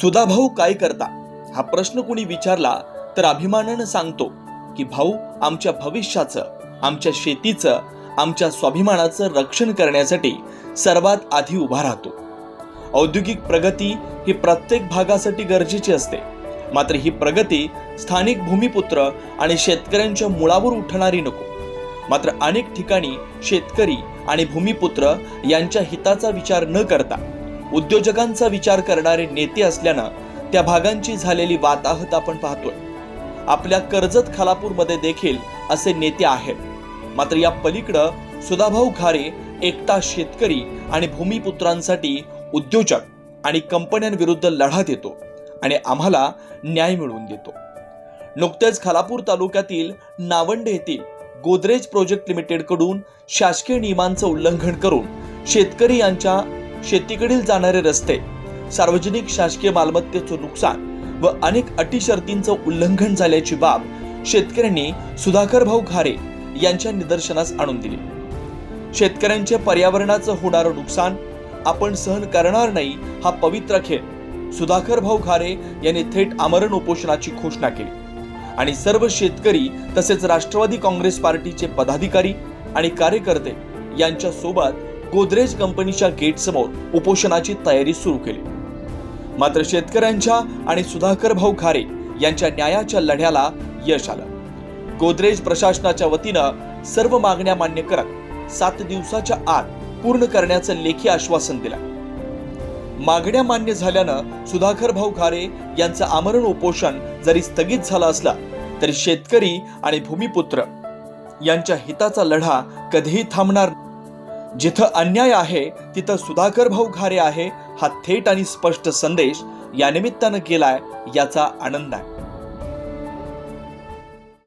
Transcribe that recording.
सुधाभाऊ काय करता? हा प्रश्न कुणी विचारला तर अभिमानानं सांगतो की भाऊ आमच्या भविष्याचं आमच्या शेतीचं आमच्या स्वाभिमानाचं रक्षण करण्यासाठी सर्वात आधी उभा राहतो. औद्योगिक प्रगती ही प्रत्येक भागासाठी गरजेची असते. मात्र ही प्रगती स्थानिक भूमिपुत्र आणि शेतकऱ्यांच्या मुळावर उठणारी नको. मात्र अनेक ठिकाणी शेतकरी आणि भूमिपुत्र यांच्या हिताचा विचार न करता उद्योजकांचा विचार करणारे नेते असल्यानं त्या भागांची झालेली वाताहत आपण पाहतोय. आपल्या कर्जत खालापूरमध्ये देखील असे नेते आहेत. मात्र या पलीकडं सुधाभाऊ खारे एकटा शेतकरी आणि भूमिपुत्रांसाठी उद्योजक आणि कंपन्यांविरुद्ध लढा देतो आणि आम्हाला न्याय मिळवून देतो. नुकतेच खालापूर तालुक्यातील नावंडे येथील गोदरेज प्रोजेक्ट लिमिटेडकडून शासकीय नियमांचं उल्लंघन करून शेतकरी यांच्या शेतीकडील जाणारे रस्ते सार्वजनिक शासकीय मालमत्तेचं नुकसान व अनेक अटी शर्तींचं उल्लंघन झाल्याची बाब शेतकऱ्यांनी सुधाकर भाऊ खारे यांच्या निदर्शनास आणून दिली. शेतकऱ्यांचे पर्यावरणाचं होणारं नुकसान आपण सहन करणार नाही हा पवित्र खेळ सुधाकर भाऊ खारे यांनी थेट आमरण उपोषणाची घोषणा केली. आणि सर्व शेतकरी तसेच राष्ट्रवादी काँग्रेस पार्टीचे पदाधिकारी आणि कार्यकर्ते यांच्या सोबत गोदरेज कंपनीच्या गेट समोर उपोषणाची तयारी सुरू केली. मात्र शेतकऱ्यांच्या आणि सुधाकर भाऊ खारे यांच्या न्यायाच्या लढ्याला यश आलं. गोदरेज प्रशासनाच्या वतीनं सर्व मागण्या मान्य करत सात दिवसाच्या आत पूर्ण करण्याचं लेखी आश्वासन दिलं. मागण्या मान्य झाल्यानं सुधाकर भाऊ खारे यांचं आमरण उपोषण जरी स्थगित झालं असला तरी शेतकरी आणि भूमिपुत्र यांच्या हिताचा लढा कधीही थांबणार जिथं अन्याय आहे तिथं सुधाकर भाऊ घारे आहे हा थेट आणि स्पष्ट संदेश या निमित्तानं केलाय याचा आनंद आहे.